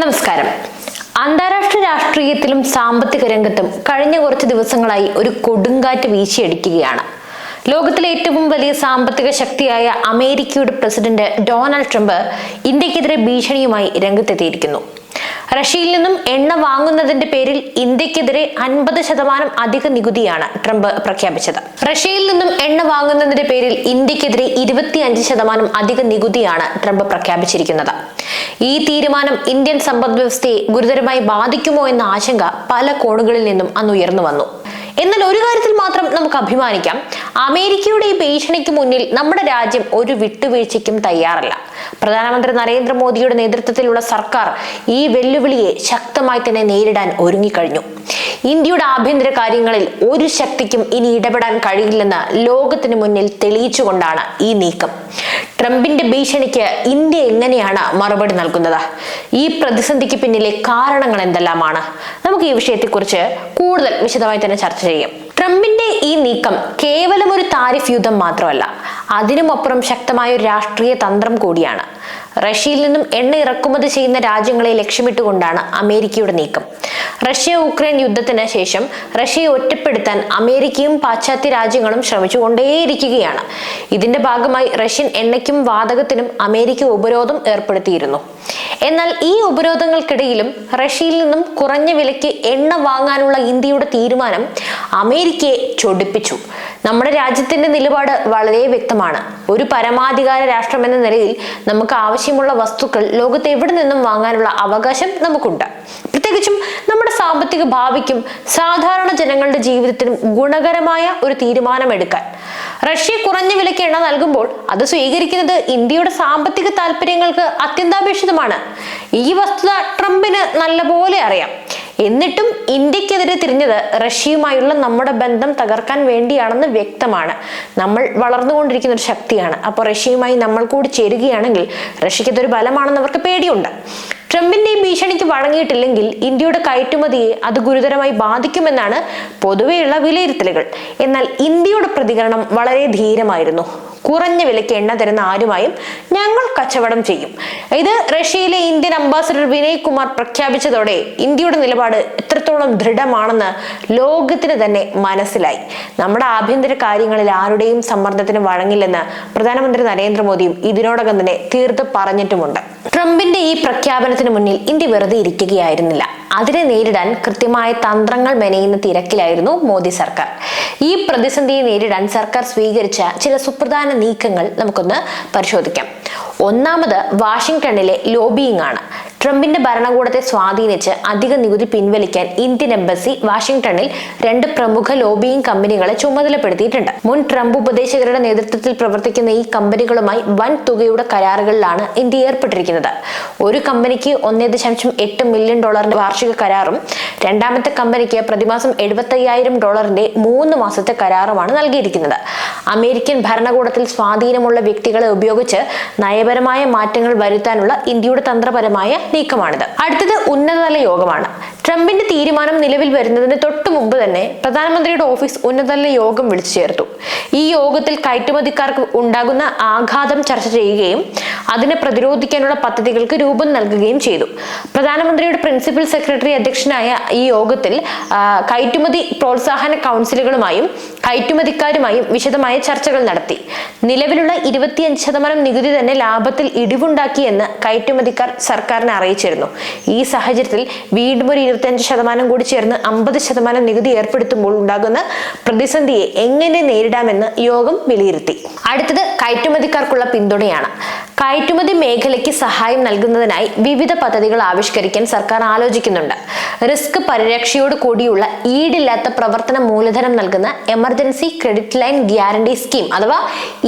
നമസ്കാരം. അന്താരാഷ്ട്ര രാഷ്ട്രീയത്തിലും സാമ്പത്തിക രംഗത്തും കഴിഞ്ഞ കുറച്ച് ദിവസങ്ങളായി ഒരു കൊടുങ്കാറ്റ് വീശിയടിക്കുകയാണ്. ലോകത്തിലെ ഏറ്റവും വലിയ സാമ്പത്തിക ശക്തിയായ അമേരിക്കയുടെ പ്രസിഡന്റ് ഡൊണാൾഡ് ട്രംപ് ഇന്ത്യക്കെതിരെ ഭീഷണിയുമായി രംഗത്തെത്തിയിരിക്കുന്നു. റഷ്യയിൽ നിന്നും എണ്ണ വാങ്ങുന്നതിന്റെ പേരിൽ ഇന്ത്യക്കെതിരെ അൻപത് ശതമാനം അധിക നികുതിയാണ് ട്രംപ് പ്രഖ്യാപിച്ചത്. റഷ്യയിൽ നിന്നും എണ്ണ വാങ്ങുന്നതിന്റെ പേരിൽ ഇന്ത്യക്കെതിരെ ഇരുപത്തിയഞ്ച് ശതമാനം അധിക നികുതിയാണ് ട്രംപ് പ്രഖ്യാപിച്ചിരിക്കുന്നത്. ഈ തീരുമാനം ഇന്ത്യൻ സമ്പദ് വ്യവസ്ഥയെ ഗുരുതരമായി ബാധിക്കുമോ എന്ന ആശങ്ക പല കോണുകളിൽ നിന്നും അന്ന് ഉയർന്നു വന്നു. എന്നാൽ ഒരു കാര്യത്തിൽ മാത്രം നമുക്ക് അഭിമാനിക്കാം. അമേരിക്കയുടെ ഈ ഭീഷണിക്ക് മുന്നിൽ നമ്മുടെ രാജ്യം ഒരു വിട്ടുവീഴ്ചയ്ക്കും തയ്യാറല്ല. പ്രധാനമന്ത്രി നരേന്ദ്രമോദിയുടെ നേതൃത്വത്തിലുള്ള സർക്കാർ ഈ വെല്ലുവിളിയെ ശക്തമായി തന്നെ നേരിടാൻ ഒരുങ്ങിക്കഴിഞ്ഞു. ഇന്ത്യയുടെ ആഭ്യന്തര കാര്യങ്ങളിൽ ഒരു ശക്തിക്കും ഇനി ഇടപെടാൻ കഴിയില്ലെന്ന് ലോകത്തിന് മുന്നിൽ തെളിയിച്ചുകൊണ്ടാണ് ഈ നീക്കം. ട്രംപിന്റെ ഭീഷണിക്ക് ഇന്ത്യ എങ്ങനെയാണ് മറുപടി നൽകുന്നത്? ഈ പ്രതിസന്ധിക്ക് പിന്നിലെ കാരണങ്ങൾ എന്തെല്ലാമാണ്? നമുക്ക് ഈ വിഷയത്തെക്കുറിച്ച് കൂടുതൽ വിശദമായി തന്നെ ചർച്ച ചെയ്യാം. ട്രംപിന്റെ ഈ നീക്കം കേവലം ഒരു താരിഫ് യുദ്ധം മാത്രമല്ല അതിനുമപ്പുറം ശക്തമായ ഒരു രാഷ്ട്രീയ തന്ത്രം കൂടിയാണ്. റഷ്യയിൽ നിന്നും എണ്ണ ഇറക്കുമതി ചെയ്യുന്ന രാജ്യങ്ങളെ ലക്ഷ്യമിട്ടുകൊണ്ടാണ് അമേരിക്കയുടെ നീക്കം. റഷ്യ ഉക്രൈൻ യുദ്ധത്തിന് ശേഷം റഷ്യയെ ഒറ്റപ്പെടുത്താൻ അമേരിക്കയും പാശ്ചാത്യ രാജ്യങ്ങളും ശ്രമിച്ചുകൊണ്ടേയിരിക്കുകയാണ്. ഇതിന്റെ ഭാഗമായി റഷ്യൻ എണ്ണയ്ക്കും വാതകത്തിനും അമേരിക്ക ഉപരോധം ഏർപ്പെടുത്തിയിരുന്നു. എന്നാൽ ഈ ഉപരോധങ്ങൾക്കിടയിലും റഷ്യയിൽ നിന്നും കുറഞ്ഞ വിലയ്ക്ക് എണ്ണ വാങ്ങാനുള്ള ഇന്ത്യയുടെ തീരുമാനം അമേരിക്കയെ ചൊടിപ്പിച്ചു. നമ്മുടെ രാജ്യത്തിന്റെ നിലപാട് വളരെ വ്യക്തമാണ്. ഒരു പരമാധികാര രാഷ്ട്രം എന്ന നിലയിൽ നമുക്ക് ആവശ്യമുള്ള വസ്തുക്കൾ ലോകത്ത് എവിടെ നിന്നും വാങ്ങാനുള്ള അവകാശം നമുക്കുണ്ട്. പ്രത്യേകിച്ചും നമ്മുടെ സാമ്പത്തിക ഭാവിക്കും സാധാരണ ജനങ്ങളുടെ ജീവിതത്തിനും ഗുണകരമായ ഒരു തീരുമാനമെടുക്കാൻ. റഷ്യ കുറഞ്ഞ വിലയ്ക്ക് എണ്ണ നൽകുമ്പോൾ അത് സ്വീകരിക്കുന്നത് ഇന്ത്യയുടെ സാമ്പത്തിക താല്പര്യങ്ങൾക്ക് അത്യന്താപേക്ഷിതമാണ്. ഈ വസ്തുത ട്രംപിന് നല്ലപോലെ അറിയാം. എന്നിട്ടും ഇന്ത്യക്കെതിരെ തിരിഞ്ഞത് റഷ്യയുമായുള്ള നമ്മുടെ ബന്ധം തകർക്കാൻ വേണ്ടിയാണെന്ന് വ്യക്തമാണ്. നമ്മൾ വളർന്നുകൊണ്ടിരിക്കുന്ന ഒരു ശക്തിയാണ്. അപ്പോൾ റഷ്യയുമായി നമ്മൾ കൂടി ചേരുകയാണെങ്കിൽ റഷ്യക്കതൊരു ബലമാണെന്ന് അവർക്ക് പേടിയുണ്ട്. ട്രംപിന്റെ ഭീഷണിക്ക് വഴങ്ങിയിട്ടില്ലെങ്കിൽ ഇന്ത്യയുടെ കയറ്റുമതിയെ അത് ഗുരുതരമായി ബാധിക്കുമെന്നാണ് പൊതുവെയുള്ള വിലയിരുത്തലുകൾ. എന്നാൽ ഇന്ത്യയുടെ പ്രതികരണം വളരെ ധീരമായിരുന്നു. കുറഞ്ഞ വിലയ്ക്ക് എണ്ണ തരുന്ന ആരുമായും ഞങ്ങൾ കച്ചവടം ചെയ്യും. ഇത് റഷ്യയിലെ ഇന്ത്യൻ അംബാസഡർ വിനയ് കുമാർ പ്രഖ്യാപിച്ചതോടെ ഇന്ത്യയുടെ നിലപാട് എത്രത്തോളം ദൃഢമാണെന്ന് ലോകത്തിന് തന്നെ മനസ്സിലായി. നമ്മുടെ ആഭ്യന്തര കാര്യങ്ങളിൽ ആരുടെയും സമ്മർദ്ദത്തിന് വഴങ്ങില്ലെന്ന് പ്രധാനമന്ത്രി നരേന്ദ്രമോദിയും ഇതിനോടകം തന്നെ തീർത്ത് പറഞ്ഞിട്ടുമുണ്ട്. ട്രംപിന്റെ ഈ പ്രഖ്യാപനത്തിന് മുന്നിൽ ഇന്ത്യ വെറുതെ ഇരിക്കുകയായിരുന്നില്ല. അതിനെ നേരിടാൻ കൃത്യമായ തന്ത്രങ്ങൾ മെനയുന്ന തിരക്കിലായിരുന്നു മോദി സർക്കാർ. ഈ പ്രതിസന്ധിയെ നേരിടാൻ സർക്കാർ സ്വീകരിച്ച ചില സുപ്രധാന നീക്കങ്ങൾ നമുക്കൊന്ന് പരിശോധിക്കാം. ഒന്നാമത് വാഷിംഗ്ടണിലെ ലോബിയിങ് ആണ് ട്രംപിന്റെ ഭരണകൂടത്തെ സ്വാധീനിച്ച് അധിക നികുതി പിൻവലിക്കാൻ ഇന്ത്യൻ എംബസി വാഷിംഗ്ടണിൽ രണ്ട് പ്രമുഖ ലോബിയിങ് കമ്പനികളെ ചുമതലപ്പെടുത്തിയിട്ടുണ്ട്. മുൻ ട്രംപ് ഉപദേശകരുടെ നേതൃത്വത്തിൽ പ്രവർത്തിക്കുന്ന ഈ കമ്പനികളുമായി വൻ തുകയുടെ കരാറുകളിലാണ് ഇന്ത്യ ഏർപ്പെട്ടിരിക്കുന്നത്. ഒരു കമ്പനിക്ക് ഒന്നേ ദശാംശം എട്ട് മില്യൺ ഡോളറിന്റെ വാർഷിക കരാറും രണ്ടാമത്തെ കമ്പനിക്ക് പ്രതിമാസം എഴുപത്തയ്യായിരം ഡോളറിന്റെ മൂന്ന് മാസത്തെ കരാറുമാണ് നൽകിയിരിക്കുന്നത്. അമേരിക്കൻ ഭരണകൂടത്തിൽ സ്വാധീനമുള്ള വ്യക്തികളെ ഉപയോഗിച്ച് നയപരമായ മാറ്റങ്ങൾ വരുത്താനുള്ള ഇന്ത്യയുടെ തന്ത്രപരമായ നീക്കമാണിത്. അടുത്തത് ഉന്നതതല യോഗമാണ്. ട്രംപിന്റെ തീരുമാനം നിലവിൽ വരുന്നതിന് തൊട്ടു മുമ്പ് തന്നെ പ്രധാനമന്ത്രിയുടെ ഓഫീസ് ഉന്നതതല യോഗം വിളിച്ചു ചേർത്തു. ഈ യോഗത്തിൽ കയറ്റുമതിക്കാർക്ക് ഉണ്ടാകുന്ന ആഘാതം ചർച്ച ചെയ്യുകയും അതിനെ പ്രതിരോധിക്കാനുള്ള പദ്ധതികൾക്ക് രൂപം നൽകുകയും ചെയ്തു. പ്രധാനമന്ത്രിയുടെ പ്രിൻസിപ്പൽ സെക്രട്ടറി അധ്യക്ഷനായ ഈ യോഗത്തിൽ കയറ്റുമതി പ്രോത്സാഹന കൗൺസിലുകളുമായും കയറ്റുമതിക്കാരുമായും വിശദമായ ചർച്ചകൾ നടത്തി. നിലവിലുള്ള ഇരുപത്തിയഞ്ച് ശതമാനം നികുതി തന്നെ ലാഭത്തിൽ ഇടിവുണ്ടാക്കിയെന്ന് കയറ്റുമതിക്കാർ സർക്കാരിനെ അറിയിച്ചിരുന്നു. ഈ സാഹചര്യത്തിൽ വീണ്ടും ഒരു ഇരുപത്തിയഞ്ച് ശതമാനം കൂടി ചേർന്ന് അമ്പത് ശതമാനം നികുതി ഏർപ്പെടുത്തുമ്പോൾ ഉണ്ടാകുന്ന പ്രതിസന്ധിയെ എങ്ങനെ നേരിടാമെന്ന് യോഗം വിലയിരുത്തി. അടുത്തത് കയറ്റുമതിക്കാർക്കുള്ള പിന്തുണയാണ്. കയറ്റുമതി മേഖലയ്ക്ക് സഹായം നൽകുന്നതിനായി വിവിധ പദ്ധതികൾ ആവിഷ്കരിക്കാൻ സർക്കാർ ആലോചിക്കുന്നുണ്ട്. റിസ്ക് പരിരക്ഷയോട് കൂടിയുള്ള ഈടില്ലാത്ത പ്രവർത്തന മൂലധനം നൽകുന്ന emergency credit line guarantee scheme അഥവാ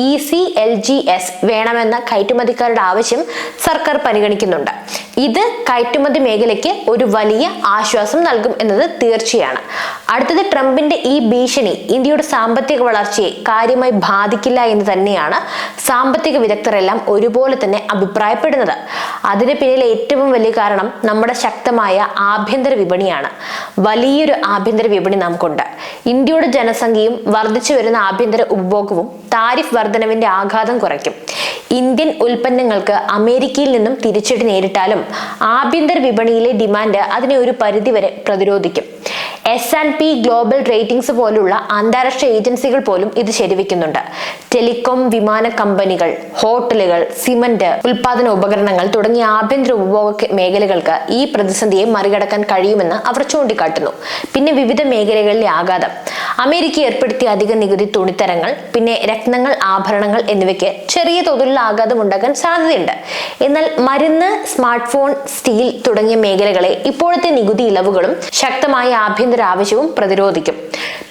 E C L G S വേണമെന്ന കയറ്റുമതിക്കാരുടെ ആവശ്യം സർക്കാർ പരിഗണിക്കുന്നുണ്ട്. ഇത് കയറ്റുമതി മേഖലയ്ക്ക് ഒരു വലിയ ആശ്വാസം നൽകും എന്നത് തീർച്ചയാണ്. അടുത്തത് ട്രംപിന്റെ ഈ ഭീഷണി ഇന്ത്യയുടെ സാമ്പത്തിക വളർച്ചയെ കാര്യമായി ബാധിക്കില്ല എന്ന് തന്നെയാണ് സാമ്പത്തിക വിദഗ്ധരെല്ലാം ഒരുപോലെ തന്നെ അഭിപ്രായപ്പെടുന്നത്. അതിന് പിന്നിലെ ഏറ്റവും വലിയ കാരണം നമ്മുടെ ശക്തമായ ആഭ്യന്തര വിപണിയാണ്. വലിയൊരു ആഭ്യന്തര വിപണി നമുക്കുണ്ട്. ഇന്ത്യയുടെ ജനസംഖ്യയും വർദ്ധിച്ചു വരുന്ന ആഭ്യന്തര ഉപഭോഗവും താരിഫ് വർധനവിന്റെ ആഘാതം കുറയ്ക്കും. ഇന്ത്യൻ ഉൽപ്പന്നങ്ങൾക്ക് അമേരിക്കയിൽ നിന്നും തിരിച്ചടി നേരിട്ടാലും ആഭ്യന്തര വിപണിയിലെ ഡിമാൻഡ് അതിനെ ഒരു പരിധിവരെ പ്രതിരോധിക്കും. S and P global ratings പോലുള്ള അന്താരാഷ്ട്ര ഏജൻസികൾ പോലും ഇത് ശരിവെക്കുന്നുണ്ട്. ടെലികോം വിമാന കമ്പനികൾ ഹോട്ടലുകൾ സിമന്റ് ഉൽപാദന ഉപകരണങ്ങൾ തുടങ്ങിയ ആഭ്യന്തര ഉപഭോഗ മേഖലകൾക്ക് ഈ പ്രതിസന്ധിയെ മറികടക്കാൻ കഴിയുമെന്ന് അവർ ചൂണ്ടിക്കാട്ടുന്നു. പിന്നെ വിവിധ മേഖലകളിലെ ആഘാതം. അമേരിക്ക ഏർപ്പെടുത്തിയ അധിക നികുതി തുണിത്തരങ്ങൾ പിന്നെ രത്നങ്ങൾ ആഭരണങ്ങൾ എന്നിവയ്ക്ക് ചെറിയ തോതിലുള്ള ആഘാതം ഉണ്ടാകാൻ സാധ്യതയുണ്ട്. എന്നാൽ മരുന്ന് സ്മാർട്ട് ഫോൺ സ്റ്റീൽ തുടങ്ങിയ മേഖലകളെ ഇപ്പോഴത്തെ നികുതി ഇളവുകളും ശക്തമായ ആഭ്യന്തര ആവശ്യവും പ്രതിരോധിക്കും.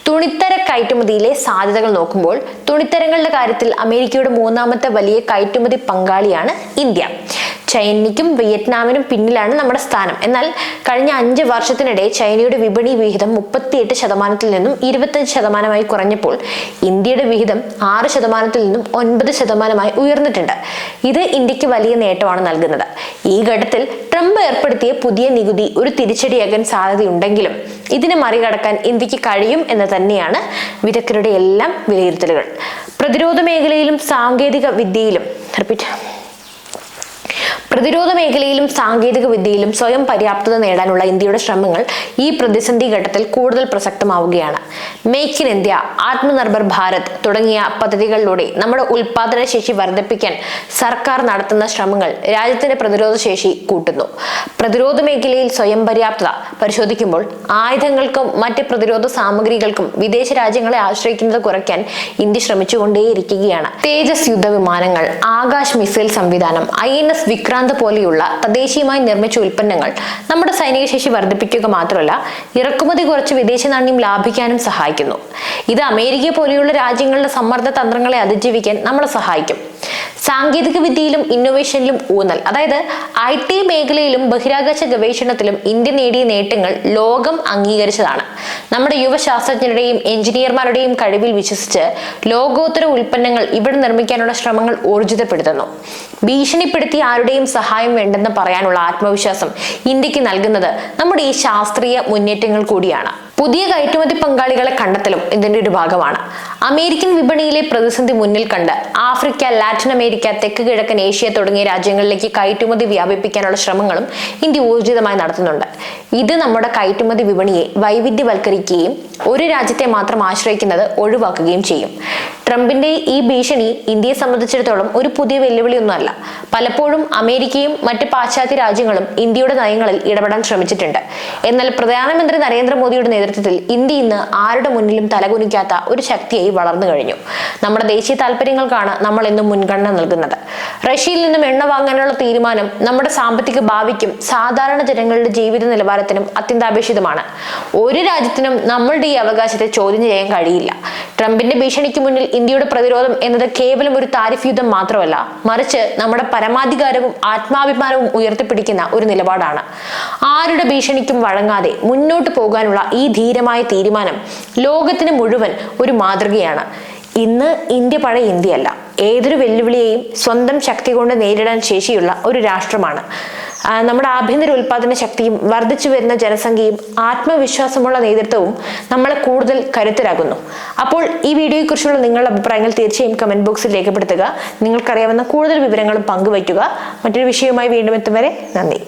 തുണിത്തര കയറ്റുമതിയിലെ സാധ്യതകൾ നോക്കുമ്പോൾ തുണിത്തരങ്ങളുടെ കാര്യത്തിൽ അമേരിക്കയുടെ മൂന്നാമത്തെ വലിയ കയറ്റുമതി പങ്കാളിയാണ് ഇന്ത്യ. ചൈനയ്ക്കും വിയറ്റ്നാമിനും പിന്നിലാണ് നമ്മുടെ സ്ഥാനം. എന്നാൽ കഴിഞ്ഞ അഞ്ച് വർഷത്തിനിടെ ചൈനയുടെ വിപണി വിഹിതം മുപ്പത്തിയെട്ട് ശതമാനത്തിൽ നിന്നും ഇരുപത്തഞ്ച് ശതമാനമായി കുറഞ്ഞപ്പോൾ ഇന്ത്യയുടെ വിഹിതം ആറ് ശതമാനത്തിൽ നിന്നും ഒൻപത് ശതമാനമായി ഉയർന്നിട്ടുണ്ട്. ഇത് ഇന്ത്യയ്ക്ക് വലിയ നേട്ടമാണ് നൽകുന്നത്. ഈ ഘട്ടത്തിൽ ട്രംപ് ഏർപ്പെടുത്തിയ പുതിയ നികുതി ഒരു തിരിച്ചടിയാകാൻ സാധ്യതയുണ്ടെങ്കിലും ഇതിനെ മറികടക്കാൻ ഇന്ത്യയ്ക്ക് കഴിയും എന്ന് തന്നെയാണ് വിദഗ്ധരുടെ എല്ലാം വിലയിരുത്തലുകൾ. പ്രതിരോധ മേഖലയിലും സാങ്കേതിക വിദ്യയിലും റിപ്പീറ്റ് പ്രതിരോധ മേഖലയിലും സാങ്കേതിക വിദ്യയിലും സ്വയം പര്യാപ്തത നേടാനുള്ള ഇന്ത്യയുടെ ശ്രമങ്ങൾ ഈ പ്രതിസന്ധി ഘട്ടത്തിൽ കൂടുതൽ പ്രസക്തമാവുകയാണ്. Make in India Atmanirbhar Bharat തുടങ്ങിയ പദ്ധതികളിലൂടെ നമ്മുടെ ഉൽപാദന ശേഷി വർദ്ധിപ്പിക്കാൻ സർക്കാർ നടത്തുന്ന ശ്രമങ്ങൾ രാജ്യത്തിന്റെ പ്രതിരോധ ശേഷി കൂട്ടുന്നു. പ്രതിരോധ മേഖലയിൽ സ്വയം പര്യാപ്തത പരിശോധിക്കുമ്പോൾ ആയുധങ്ങൾക്കും മറ്റ് പ്രതിരോധ സാമഗ്രികൾക്കും വിദേശ രാജ്യങ്ങളെ ആശ്രയിക്കുന്നത് കുറയ്ക്കാൻ ഇന്ത്യ ശ്രമിച്ചുകൊണ്ടേയിരിക്കുകയാണ്. തേജസ് യുദ്ധ വിമാനങ്ങൾ ആകാശ് മിസൈൽ സംവിധാനം ഐ എൻ എസ് വിക്രാന്ത് പോലെയുള്ള തദ്ദേശീയമായി നിർമ്മിച്ച ഉൽപ്പന്നങ്ങൾ നമ്മുടെ സൈനിക ശേഷി വർദ്ധിപ്പിക്കുക മാത്രമല്ല ഇറക്കുമതി കുറച്ച് വിദേശ നാണ്യം ലാഭിക്കാനും സഹായിക്കുന്നു. ഇത് അമേരിക്ക പോലെയുള്ള രാജ്യങ്ങളുടെ സമ്മർദ്ദ തന്ത്രങ്ങളെ അതിജീവിക്കാൻ നമ്മളെ സഹായിക്കും. സാങ്കേതിക വിദ്യയിലും ഇന്നൊവേഷനിലും ഊന്നൽ. അതായത് ഐ ടി മേഖലയിലും ബഹിരാകാശ ഗവേഷണത്തിലും ഇന്ത്യ നേടിയ നേട്ടങ്ങൾ ലോകം അംഗീകരിച്ചതാണ്. നമ്മുടെ യുവ ശാസ്ത്രജ്ഞരുടെയും എഞ്ചിനീയർമാരുടെയും കഴിവിൽ വിശ്വസിച്ച് ലോകോത്തര ഉൽപ്പന്നങ്ങൾ ഇവിടെ നിർമ്മിക്കാനുള്ള ശ്രമങ്ങൾ ഊർജിതപ്പെടുത്തുന്നു. ഭീഷണിപ്പെടുത്തി ആരുടെയും സഹായം വേണ്ടെന്ന് പറയാനുള്ള ആത്മവിശ്വാസം ഇന്ത്യയ്ക്ക് നൽകുന്നത് നമ്മുടെ ഈ ശാസ്ത്രീയ മുന്നേറ്റങ്ങൾ കൂടിയാണ്. പുതിയ കയറ്റുമതി പങ്കാളികളെ കണ്ടെത്തലും ഇതിന്റെ ഒരു ഭാഗമാണ്. അമേരിക്കൻ വിപണിയിലെ പ്രതിസന്ധി മുന്നിൽ കണ്ട് ആഫ്രിക്ക ലാറ്റിൻ അമേരിക്ക തെക്ക് കിഴക്കൻ ഏഷ്യ തുടങ്ങിയ രാജ്യങ്ങളിലേക്ക് കയറ്റുമതി വ്യാപിപ്പിക്കാനുള്ള ശ്രമങ്ങളും ഇന്ത്യ ഊർജിതമായി നടത്തുന്നുണ്ട്. ഇത് നമ്മുടെ കയറ്റുമതി വിപണിയെ വൈവിധ്യവൽക്കരിക്കുകയും ഒരു രാജ്യത്തെ മാത്രം ആശ്രയിക്കുന്നത് ഒഴിവാക്കുകയും ചെയ്യും. ട്രംപിന്റെ ഈ ഭീഷണി ഇന്ത്യയെ സംബന്ധിച്ചിടത്തോളം ഒരു പുതിയ വെല്ലുവിളിയൊന്നുമല്ല. പലപ്പോഴും അമേരിക്കയും മറ്റ് പാശ്ചാത്യ രാജ്യങ്ങളും ഇന്ത്യയുടെ നയങ്ങളിൽ ഇടപെടാൻ ശ്രമിച്ചിട്ടുണ്ട്. എന്നാൽ പ്രധാനമന്ത്രി നരേന്ദ്രമോദിയുടെ നേതൃത്വത്തിൽ ഇന്ത്യ ഇന്ന് ആരുടെ മുന്നിലും തലകുനിക്കാത്ത ഒരു ശക്തിയായി വളർന്നു കഴിഞ്ഞു. നമ്മുടെ ദേശീയ താല്പര്യങ്ങൾക്കാണ് നമ്മൾ എന്നും മുൻഗണന നൽകുന്നത്. റഷ്യയിൽ നിന്നും എണ്ണ വാങ്ങാനുള്ള തീരുമാനം നമ്മുടെ സാമ്പത്തിക ഭാവിക്കും സാധാരണ ജനങ്ങളുടെ ജീവിത നിലവാരത്തിനും അത്യന്താപേക്ഷിതമാണ്. ഒരു രാജ്യത്തിനും നമ്മളുടെ ഈ അവകാശത്തെ ചോദ്യം ചെയ്യാൻ കഴിയില്ല. ട്രംപിന്റെ ഭീഷണിക്ക് മുന്നിൽ ഇന്ത്യയുടെ പ്രതിരോധം എന്നത് കേവലം ഒരു താരിഫ് യുദ്ധം മാത്രമല്ല മറിച്ച് നമ്മുടെ പരമാധികാരവും ആത്മാഭിമാനവും ഉയർത്തിപ്പിടിക്കുന്ന ഒരു നിലപാടാണ്. ആരുടെ ഭീഷണിക്കും വഴങ്ങാതെ മുന്നോട്ട് പോകാനുള്ള ഈ ധീരമായ തീരുമാനം ലോകത്തിന് മുഴുവൻ ഒരു മാതൃകയാണ്. ഇന്ന് ഇന്ത്യ പഴയ ഇന്ത്യയല്ല. ഏതൊരു വെല്ലുവിളിയെയും സ്വന്തം ശക്തി കൊണ്ട് നേരിടാൻ ശേഷിയുള്ള ഒരു രാഷ്ട്രമാണ്. നമ്മുടെ ആഭ്യന്തര ഉൽപാദന ശക്തിയും വർദ്ധിച്ചു വരുന്ന ജനസംഖ്യയും ആത്മവിശ്വാസമുള്ള നേതൃത്വവും നമ്മളെ കൂടുതൽ കരുത്തരാകുന്നു. അപ്പോൾ ഈ വീഡിയോയെക്കുറിച്ചുള്ള നിങ്ങളുടെ അഭിപ്രായങ്ങൾ തീർച്ചയായും കമന്റ് ബോക്സിൽ രേഖപ്പെടുത്തുക. നിങ്ങൾക്കറിയാവുന്ന കൂടുതൽ വിവരങ്ങളും പങ്കുവയ്ക്കുക. മറ്റൊരു വിഷയവുമായി വീണ്ടും എത്തും വരെ നന്ദി.